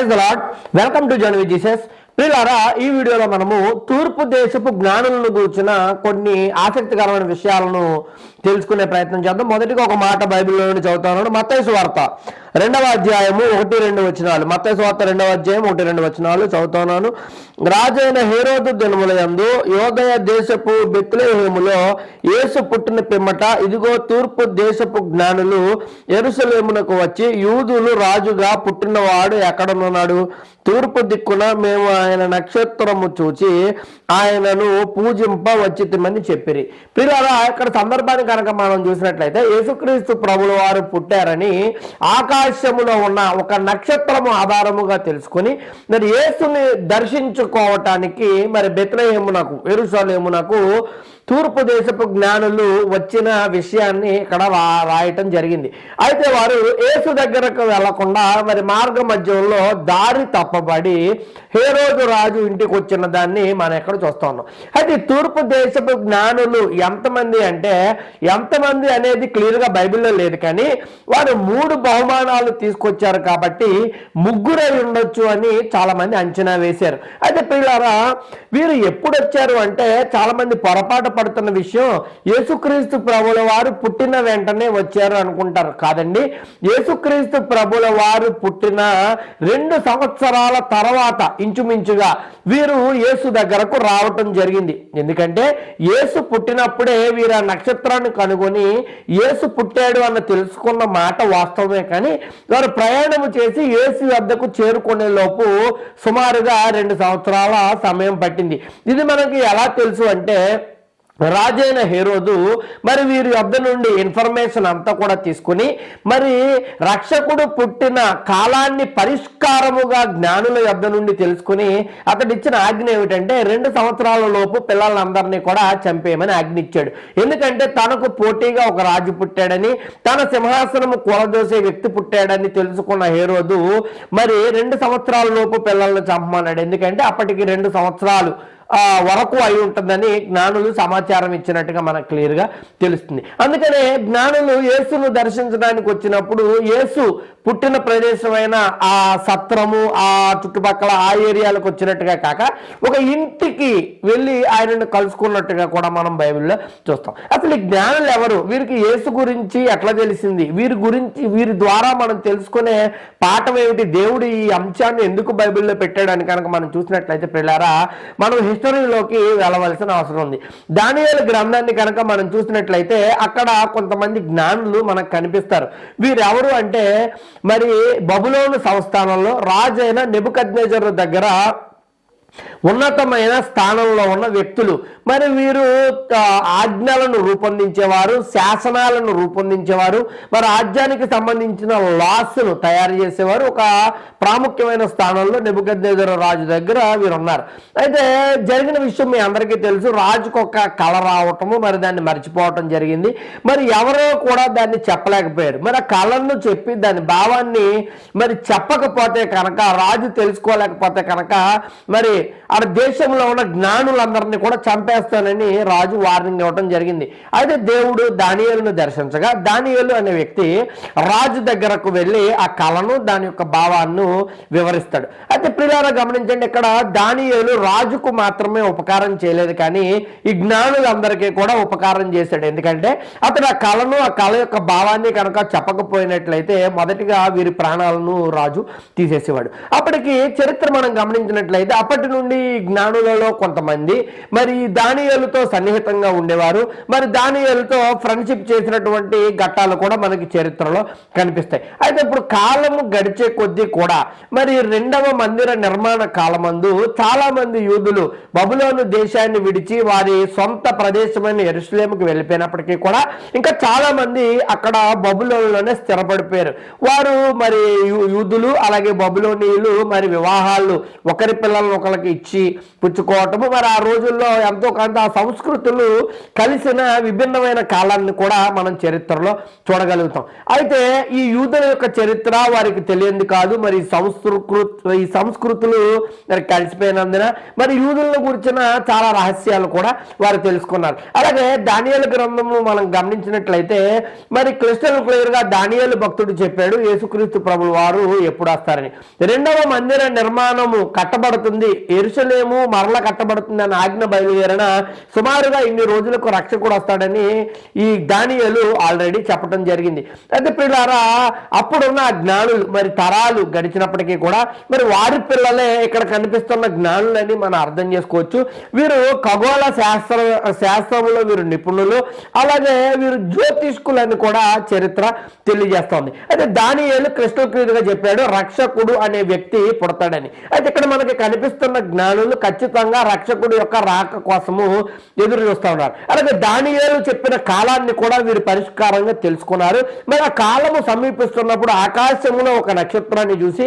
Praise Lord welcome to జన్ Jesus ప్రియులారా ఈ వీడియోలో మనము తూర్పు దేశపు జ్ఞానులను కూర్చున్న కొన్ని ఆసక్తికరమైన విషయాలను తెలుసుకునే ప్రయత్నం చేద్దాం. మొదటిగా ఒక మాట బైబిల్లో చదువుతాను. మత్తైసు వార్త రెండవ అధ్యాయము ఒకటి రెండు వచనాలు. మత వార్త రెండవ అధ్యాయం ఒకటి రెండు వచనాలు చదువుతున్నాను. రాజైన హేరోదు దినముల యందు యోదయ దేశపు బెత్లేహేములో యేసు పుట్టిన పిమ్మట ఇదిగో తూర్పు దేశపు జ్ఞానులు ఎరుసలేమునకు వచ్చి యూదులు రాజుగా పుట్టినవాడు ఎక్కడనున్నాడు తూర్పు దిక్కున మేము ఆయన నక్షత్రము చూచి ఆయనను పూజింప వచ్చితమని చెప్పిరి. పిల్లరా ఇక్కడ సందర్భాన్ని కనుక మనం చూసినట్లయితే యేసుక్రీస్తు ప్రభుల వారు పుట్టారని ఆకాశములో ఉన్న ఒక నక్షత్రము ఆధారముగా తెలుసుకొని మరి యేసుని దర్శించుకోవటానికి మరి బెత్లహేమునకు ఎరుసలేమునకు తూర్పు దేశపు జ్ఞానులు వచ్చిన విషయాన్ని ఇక్కడ రా- రాయటం జరిగింది. అయితే వారు యేసు దగ్గరకు వెళ్ళకుండా మరి మార్గ మధ్యంలో దారి తప్పబడి హేరోజు రాజు ఇంటికి వచ్చిన దాన్ని మనం ఎక్కడ చూస్తా ఉన్నాం అయితే తూర్పు దేశపు జ్ఞానులు ఎంతమంది అంటే ఎంతమంది అనేది క్లియర్గా బైబిల్లో లేదు కానీ వారు మూడు బహుమానాలు తీసుకొచ్చారు కాబట్టి ముగ్గురై ఉండొచ్చు అని చాలా మంది అంచనా వేశారు. అయితే పిల్లరా వీరు ఎప్పుడు వచ్చారు అంటే చాలా మంది పొరపాటు పడుతున్న విషయం యేసుక్రీస్తు ప్రభుల వారు పుట్టిన వెంటనే వచ్చారు అనుకుంటారు. కాదండి యేసుక్రీస్తు ప్రభుల వారు పుట్టిన రెండు సంవత్సరాల తర్వాత ఇంచుమించుగా వీరు యేసు దగ్గరకు రావటం జరిగింది. ఎందుకంటే యేసు పుట్టినప్పుడే వీరు ఆ నక్షత్రాన్ని కనుగొని యేసు పుట్టాడు అన్న తెలుసుకున్న మాట వాస్తవమే కానీ వారు ప్రయాణము చేసి యేసు వద్దకు చేరుకునే లోపు సుమారుగా రెండు సంవత్సరాల సమయం పట్టింది. ఇది మనకి ఎలా తెలుసు అంటే రాజైన హేరోదు మరి వీరి వద్ద నుండి ఇన్ఫర్మేషన్ అంతా కూడా తీసుకుని మరి రక్షకుడు పుట్టిన కాలాన్ని పరిష్కారముగా జ్ఞానుల యొద్ద నుండి తెలుసుకుని అతడు ఇచ్చిన ఆజ్ఞ ఏమిటంటే రెండు సంవత్సరాల లోపు పిల్లలందరినీ కూడా చంపేయమని ఆజ్ఞ ఇచ్చాడు. ఎందుకంటే తనకు పోటీగా ఒక రాజు పుట్టాడని తన సింహాసనము కూలదోసే వ్యక్తి పుట్టాడని తెలుసుకున్న హేరోదు మరి రెండు సంవత్సరాల లోపు పిల్లల్ని చంపమన్నాడు. ఎందుకంటే అప్పటికి రెండు సంవత్సరాలు వరకు అయి ఉంటుందని జ్ఞానులు సమాచారం ఇచ్చినట్టుగా మనకు క్లియర్గా తెలుస్తుంది. అందుకనే జ్ఞానులు యేసును దర్శించడానికి వచ్చినప్పుడు యేసు పుట్టిన ప్రదేశమైన ఆ సత్రము ఆ చుట్టుపక్కల ఆ ఏరియాలకు వచ్చినట్టుగా కాక ఒక ఇంటికి వెళ్ళి ఆయనను కలుసుకున్నట్టుగా కూడా మనం బైబిల్లో చూస్తాం. అసలు ఈ జ్ఞానులు ఎవరు? వీరికి యేసు గురించి ఎట్లా తెలిసింది? వీరి గురించి వీరి ద్వారా మనం తెలుసుకునే పాఠం ఏమిటి? దేవుడు ఈ అంశాన్ని ఎందుకు బైబిల్లో పెట్టాడని కనుక మనం చూసినట్లయితే పిల్లారా మనం హిస్టరీలోకి వెళ్ళవలసిన అవసరం ఉంది. దానియాల గ్రంథాన్ని కనుక మనం చూసినట్లయితే అక్కడ కొంతమంది జ్ఞానులు మనకు కనిపిస్తారు. వీరెవరు అంటే మరి బబులోను సంస్థానంలో రాజైన నెబుకద్నేజర్ దగ్గర ఉన్నతమైన స్థానంలో ఉన్న వ్యక్తులు. మరి వీరు ఆజ్ఞలను రూపొందించేవారు శాసనాలను రూపొందించేవారు మరి రాజ్యానికి సంబంధించిన లాస్ను తయారు చేసేవారు. ఒక ప్రాముఖ్యమైన స్థానంలో నెబుకద్నేజర్ రాజు దగ్గర వీరు ఉన్నారు అయితే జరిగిన విషయం మీ అందరికీ తెలుసు. రాజుకు ఒక కళ రావటము మరి దాన్ని మర్చిపోవటం జరిగింది. మరి ఎవరో కూడా దాన్ని చెప్పలేకపోయారు. మరి ఆ కళను చెప్పి దాని భావాన్ని మరి చెప్పకపోతే కనుక రాజు తెలుసుకోలేకపోతే కనుక మరి ఆ దేశంలో ఉన్న జ్ఞానులందరినీ కూడా చంపేస్తానని రాజు వార్నింగ్ ఇవ్వడం జరిగింది. అయితే దేవుడు దానియలను దర్శించగా దానియేలు అనే వ్యక్తి రాజు దగ్గరకు వెళ్ళి ఆ కళను దాని యొక్క భావాన్ని వివరిస్తాడు. అయితే ప్రియారా గమనించండి ఇక్కడ దానియేలు రాజుకు మాత్రమే ఉపకారం చేయలేదు కానీ ఈ జ్ఞానులందరికీ కూడా ఉపకారం చేశాడు. ఎందుకంటే అతడు ఆ కళను ఆ కళ యొక్క భావాన్ని కనుక చెప్పకపోయినట్లయితే మొదటిగా వీరి ప్రాణాలను రాజు తీసేసేవాడు. అప్పటికి చరిత్ర మనం గమనించినట్లయితే అప్పటి నుండి జ్ఞానులలో కొంతమంది మరి దానియలతో సన్నిహితంగా ఉండేవారు. మరి దానియలతో ఫ్రెండ్షిప్ చేసినటువంటి ఘట్టాలు కూడా మనకి చరిత్రలో కనిపిస్తాయి. అయితే ఇప్పుడు కాలము గడిచే కొద్దీ కూడా మరి రెండవ మందిర నిర్మాణ కాలమందు చాలా మంది యూదులు బబులోను దేశాన్ని విడిచి వారి సొంత ప్రదేశమైన ఎరుసలేముకి వెళ్ళిపోయినప్పటికీ కూడా ఇంకా చాలా మంది అక్కడ బబులోనులోనే స్థిరపడిపోయారు. వారు మరి యూదులు అలాగే బబులోనీయులు మరి వివాహాలు ఒకరి పిల్లలను ఒకరికి వాళ్ళకి ఇచ్చి పుచ్చుకోవటము. మరి ఆ రోజుల్లో ఎంతో కొంత సంస్కృతులు కలిసిన విభిన్నమైన కాలాన్ని కూడా మనం చరిత్రలో చూడగలుగుతాం. అయితే ఈ యూదుల యొక్క చరిత్ర వారికి తెలియంది కాదు. మరి సంస్కృతి ఈ సంస్కృతులు మరి కలిసిపోయినందున మరి యూదులను గురించిన చాలా రహస్యాలు కూడా వారు తెలుసుకున్నారు. అలాగే దానియాల గ్రంథము మనం గమనించినట్లయితే మరి క్రిస్టల్ క్లియర్గా దానియాలు భక్తుడు చెప్పాడు యేసుక్రీస్తు ప్రభులు వారు ఎప్పుడు వస్తారని. రెండవ మందిర నిర్మాణము కట్టబడుతుంది ఎరుసలేము మరల కట్టబడుతుంది అని ఆజ్ఞ బయలుదేరిన సుమారుగా ఇన్ని రోజులకు రక్షకుడు వస్తాడని ఈ దానియలు ఆల్రెడీ చెప్పడం జరిగింది. అయితే పిల్లారా అప్పుడున్న జ్ఞానులు మరి తరాలు గడిచినప్పటికీ కూడా మరి వారి పిల్లలే ఇక్కడ కనిపిస్తున్న జ్ఞానులని మనం అర్థం చేసుకోవచ్చు. వీరు ఖగోళ శాస్త్ర శాస్త్రంలో వీరు నిపుణులు అలాగే వీరు జ్యోతిష్కులని కూడా చరిత్ర తెలియజేస్తోంది. అయితే దానియేలు కృష్ణక్రీతుగా చెప్పాడు రక్షకుడు అనే వ్యక్తి పుడతాడని. అయితే ఇక్కడ మనకి కనిపిస్తున్న జ్ఞానులు ఖచ్చితంగా రక్షకుడు యొక్క రాక కోసము ఎదురు చూస్తూ ఉన్నారు. అలాగే దానియేలు చెప్పిన కాలాన్ని కూడా వీరు పరిష్కారంగా తెలుసుకున్నారు. మరి ఆ కాలము సమీపిస్తున్నప్పుడు ఆకాశంలో ఒక నక్షత్రాన్ని చూసి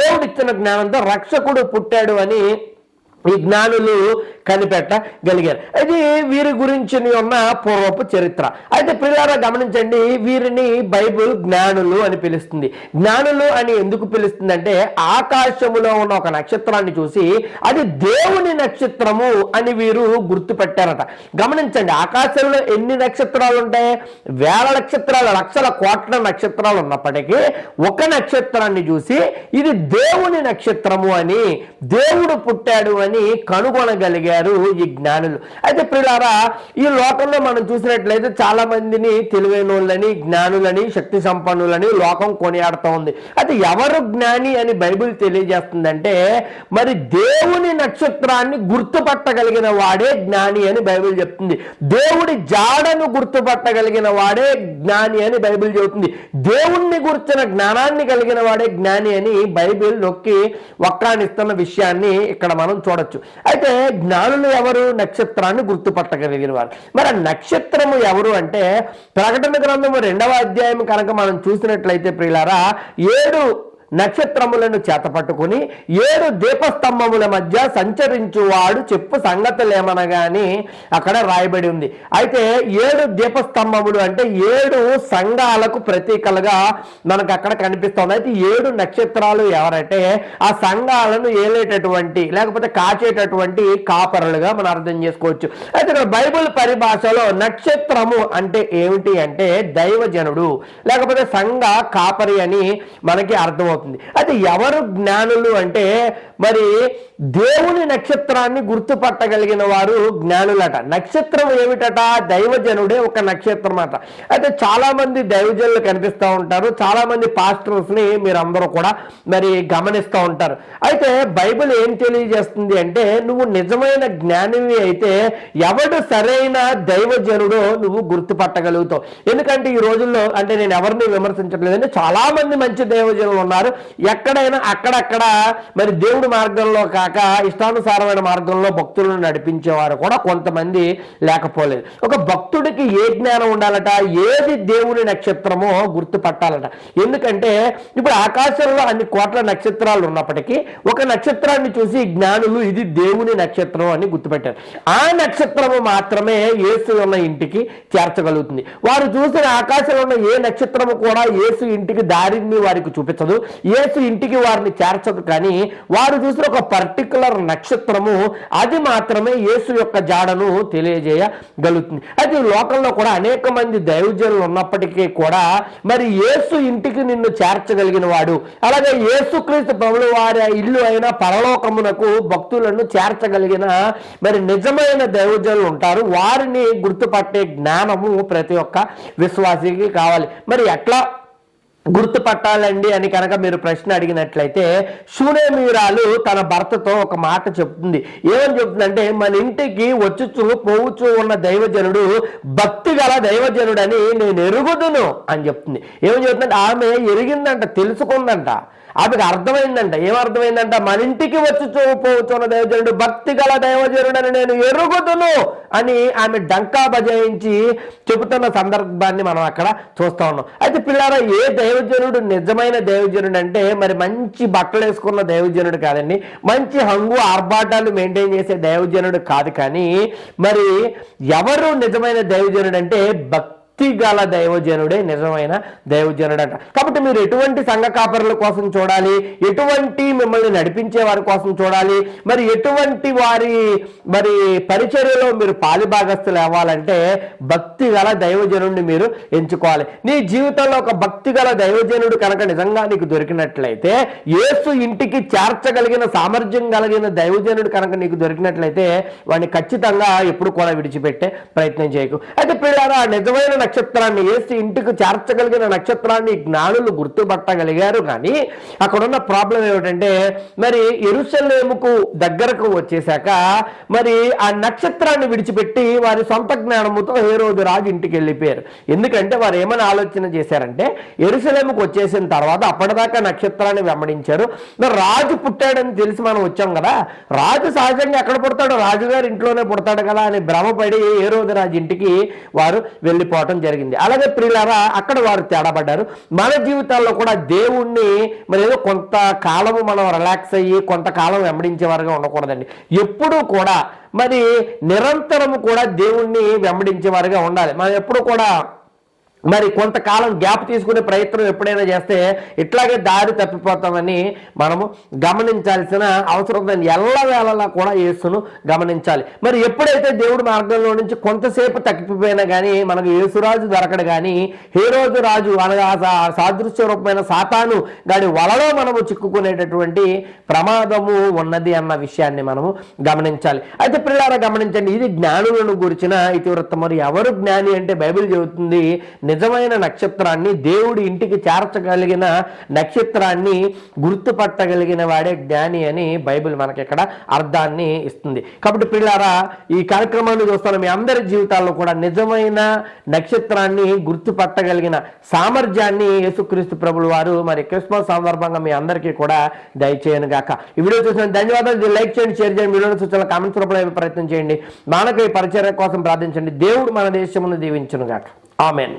దేవుడిచ్చిన జ్ఞానంతో రక్షకుడు పుట్టాడు అని ఈ జ్ఞానులు కనిపెట్టగలిగారు. అది వీరి గురించి ఉన్న పూర్వపు చరిత్ర. అయితే పిల్లారా గమనించండి వీరిని బైబిల్ జ్ఞానులు అని పిలుస్తుంది. జ్ఞానులు అని ఎందుకు పిలుస్తుంది అంటే ఆకాశములో ఉన్న ఒక నక్షత్రాన్ని చూసి అది దేవుని నక్షత్రము అని వీరు గుర్తుపెట్టారట. గమనించండి ఆకాశంలో ఎన్ని నక్షత్రాలు ఉంటాయి? వేల నక్షత్రాలు లక్షల కోట్ల నక్షత్రాలు ఉన్నప్పటికీ ఒక నక్షత్రాన్ని చూసి ఇది దేవుని నక్షత్రము అని దేవుడు పుట్టాడు అని కనుగొనగలిగారు ఈ జ్ఞానులు. అయితే ప్రిలారా ఈ లోకంలో మనం చూసినట్లయితే చాలా మందిని తెలివైన వాళ్ళని జ్ఞానులని శక్తి సంపన్నులని లోకం కొనియాడుతూ ఉంది. అయితే ఎవరు జ్ఞాని అని బైబిల్ తెలియజేస్తుందంటే మరి దేవుని నక్షత్రాన్ని గుర్తుపట్టగలిగిన వాడే జ్ఞాని అని బైబిల్ చెప్తుంది. దేవుడి జాడను గుర్తుపట్టగలిగిన వాడే జ్ఞాని అని బైబిల్ చెబుతుంది. దేవుణ్ణి గుర్చిన జ్ఞానాన్ని కలిగిన వాడే జ్ఞాని అని బైబిల్ నొక్కి వక్రానిస్తున్న విషయాన్ని ఇక్కడ మనం చూడొచ్చు. అయితే జ్ఞానులు ఎవరు? నక్షత్రాన్ని గుర్తుపట్టగలిగిన వారు మరి ఆ నక్షత్రము ఎవరు అంటే ప్రకటన గ్రంథము రెండవ అధ్యాయం కనుక మనం చూసినట్లయితే ప్రియులారా ఏడు నక్షత్రములను చేతపట్టుకుని ఏడు దీపస్తంభముల మధ్య సంచరించువాడు చెప్పు సంగతులేమనగాని అక్కడ రాయబడి ఉంది. అయితే ఏడు దీపస్తంభములు అంటే ఏడు సంఘాలకు ప్రతీకలుగా మనకు అక్కడ కనిపిస్తుంది. అయితే ఏడు నక్షత్రాలు ఎవరంటే ఆ సంఘాలను ఏలేటటువంటి లేకపోతే కాచేటటువంటి కాపరులుగా మనం అర్థం చేసుకోవచ్చు. అయితే ఇక్కడ బైబిల్ పరిభాషలో నక్షత్రము అంటే ఏమిటి అంటే దైవజనుడు లేకపోతే సంఘ కాపరి అని మనకి అర్థమవుతుంది. అయితే ఎవరు జ్ఞానులు అంటే మరి దేవుని నక్షత్రాన్ని గుర్తుపట్టగలిగిన వారు జ్ఞానులట. నక్షత్రం ఏమిటట? దైవజనుడే ఒక నక్షత్రం అట అయితే చాలా మంది దైవజనులు కనిపిస్తూ ఉంటారు. చాలా మంది పాస్టర్స్ని మీరు అందరూ కూడా మరి గమనిస్తూ ఉంటారు. అయితే బైబిల్ ఏం తెలియజేస్తుంది అంటే నువ్వు నిజమైన జ్ఞానివి అయితే ఎవడు సరైన దైవజనుడో నువ్వు గుర్తుపట్టగలుగుతావు. ఎందుకంటే ఈ రోజుల్లో అంటే నేను ఎవరిని విమర్శించట్లేదంటే చాలా మంది మంచి దైవజనులు ఉన్నారు. ఎక్కడైనా అక్కడక్కడ మరి దేవుడి మార్గంలో కాక ఇష్టానుసారమైన మార్గంలో భక్తులను నడిపించేవారు కూడా కొంతమంది లేకపోలేదు. ఒక భక్తుడికి ఏ జ్ఞానం ఉండాలట ఏది దేవుని నక్షత్రమో గుర్తుపట్టాలట. ఎందుకంటే ఇప్పుడు ఆకాశంలో అన్ని కోట్ల నక్షత్రాలు ఉన్నప్పటికీ ఒక నక్షత్రాన్ని చూసి జ్ఞానులు ఇది దేవుని నక్షత్రం అని గుర్తుపెట్టారు. ఆ నక్షత్రము మాత్రమే యేసు ఉన్న ఇంటికి చేర్చగలుగుతుంది. వారు చూసిన ఆకాశంలో ఉన్న ఏ నక్షత్రము కూడా యేసు ఇంటికి దారిని వారికి చూపించదు. యేసు ఇంటికి వారిని చేర్చదు కానీ వారు చూసిన ఒక పర్టికులర్ నక్షత్రము అది మాత్రమే యేసు యొక్క జాడను తెలియజేయగలుగుతుంది. అయితే లోకంలో కూడా అనేక మంది దైవజనులు ఉన్నప్పటికీ కూడా మరి యేసు ఇంటికి నిన్ను చేర్చగలిగిన వాడు అలాగే యేసుక్రీస్తు ప్రభుల వారి ఇల్లు అయిన పరలోకమునకు భక్తులను చేర్చగలిగిన మరి నిజమైన దైవజనులు ఉంటారు. వారిని గుర్తుపట్టే జ్ఞానము ప్రతి ఒక్క విశ్వాసికి కావాలి. మరి ఎట్లా గుర్తుపట్టాలండి అని కనుక మీరు ప్రశ్న అడిగినట్లయితే శూనేమీరాలు తన భర్తతో ఒక మాట చెప్తుంది. ఏమని చెప్తుందంటే మన ఇంటికి వచ్చుచు పోవచ్చు ఉన్న దైవజనుడు భక్తి గల దైవజనుడని నేను ఎరుగుదును అని చెప్తుంది. ఏమని చెప్తుందంటే ఆమె ఎరిగిందంట తెలుసుకుందంట. ఆమెకు అర్థమైందంట ఏం మన ఇంటికి వచ్చి చూపోవచ్చున్న దైవజనుడు భక్తి గల దైవజనుడని నేను ఎరుగుదును అని ఆమె డంకా బజాయించి చెబుతున్న సందర్భాన్ని మనం అక్కడ చూస్తా ఉన్నాం. అయితే పిల్లారా ఏ దైవజనుడు నిజమైన దైవజనుడు అంటే మరి మంచి బట్టలు వేసుకున్న దైవజనుడు కాదండి మంచి హంగు ఆర్భాటాలు మెయింటైన్ చేసే దైవజనుడు కాదు కానీ మరి ఎవరు నిజమైన దైవజనుడు అంటే భక్తి గల దైవజనుడే నిజమైన దైవజనుడు అంట కాబట్టి మీరు ఎటువంటి సంఘ కాపరుల కోసం చూడాలి? ఎటువంటి మిమ్మల్ని నడిపించే వారి కోసం చూడాలి? మరి ఎటువంటి వారి మరి పరిచర్యలో మీరు పాలిభాగస్తులు అవ్వాలంటే భక్తి గల దైవజనుడిని మీరు ఎంచుకోవాలి. నీ జీవితంలో ఒక భక్తి గల దైవజనుడు కనుక నిజంగా నీకు దొరికినట్లయితే యేసు ఇంటికి చేర్చగలిగిన సామర్థ్యం కలిగిన దైవజనుడు కనుక నీకు దొరికినట్లయితే వాడిని ఖచ్చితంగా ఎప్పుడు కూడా విడిచిపెట్టే ప్రయత్నం చేయకు. అయితే పిల్లారా నిజమైన నక్షత్రాన్ని వేసి ఇంటికి చేర్చగలిగిన నక్షత్రాన్ని జ్ఞానులు గుర్తుపట్టగలిగారు. కానీ అక్కడ ఉన్న ప్రాబ్లం ఏమిటంటే మరి ఎరుసలేముకు దగ్గరకు వచ్చేసాక మరి ఆ నక్షత్రాన్ని విడిచిపెట్టి వారి సొంత జ్ఞానముతో హేరోదు రాజు ఇంటికి వెళ్ళిపోయారు. ఎందుకంటే వారు ఏమని ఆలోచన చేశారంటే ఎరుసలేముకు వచ్చేసిన తర్వాత అప్పటిదాకా నక్షత్రాన్ని వెంబడించారు. మరి రాజు పుట్టాడని తెలిసి మనం వచ్చాం కదా. రాజు సహజంగా ఎక్కడ పుడతాడు? రాజుగారు ఇంట్లోనే పుడతాడు కదా అని భ్రమపడి ఏ రోజు రాజు ఇంటికి వారు వెళ్ళిపోవటం జరిగింది. అలాగే ప్రియులారా అక్కడ వారు తేడాపడ్డారు. మన జీవితాల్లో కూడా దేవుణ్ణి మరి ఏదో కొంత కాలము మనం రిలాక్స్ అయ్యి కొంతకాలం వెంబడించే వారుగా ఉండకూడదండి. ఎప్పుడూ కూడా మరి నిరంతరము కూడా దేవుణ్ణి వెంబడించే వారుగా ఉండాలి. మనం ఎప్పుడు కూడా మరి కొంతకాలం గ్యాప్ తీసుకునే ప్రయత్నం ఎప్పుడైనా చేస్తే ఇట్లాగే దారి తప్పిపోతామని మనము గమనించాల్సిన అవసరం ఉందని ఎల్లవేళలా కూడా యేసును గమనించాలి. మరి ఎప్పుడైతే దేవుడి మార్గంలో నుంచి కొంతసేపు తప్పిపోయినా కానీ మనకు యేసురాజు దొరకడు కానీ హేరోజు రాజు అనగా సాదృశ్య రూపమైన సాతాను దాని వలలో మనము చిక్కుకునేటటువంటి ప్రమాదము ఉన్నది అన్న విషయాన్ని మనము గమనించాలి. అయితే పిల్లారా గమనించండి ఇది జ్ఞానులను గురించిన ఇతివృత్తం మరి ఎవరు జ్ఞాని అంటే బైబిల్ చెబుతుంది నిజమైన నక్షత్రాన్ని దేవుడి ఇంటికి చేర్చగలిగిన నక్షత్రాన్ని గుర్తుపట్టగలిగిన వాడే జ్ఞాని అని బైబిల్ మనకి ఇక్కడ అర్థాన్ని ఇస్తుంది. కాబట్టి పిల్లారా ఈ కార్యక్రమాన్ని చూస్తున్న మీ అందరి జీవితాల్లో కూడా నిజమైన నక్షత్రాన్ని గుర్తుపట్టగలిగిన సామర్థ్యాన్ని యేసుక్రీస్తు ప్రభులు వారు మరి క్రిస్మస్ సందర్భంగా మీ అందరికీ కూడా దయచేయను గాక. ఈ వీడియో చూసిన ధన్యవాదాలు. ఇది లైక్ చేయండి షేర్ చేయండి వీడియో సూచనలు కామెంట్స్ రూపంలో ప్రయత్నం చేయండి. మానక ఈ పరిచర్య కోసం ప్రార్థించండి. దేవుడు మన దేశమును దీవించును గాక. ఆమెన్.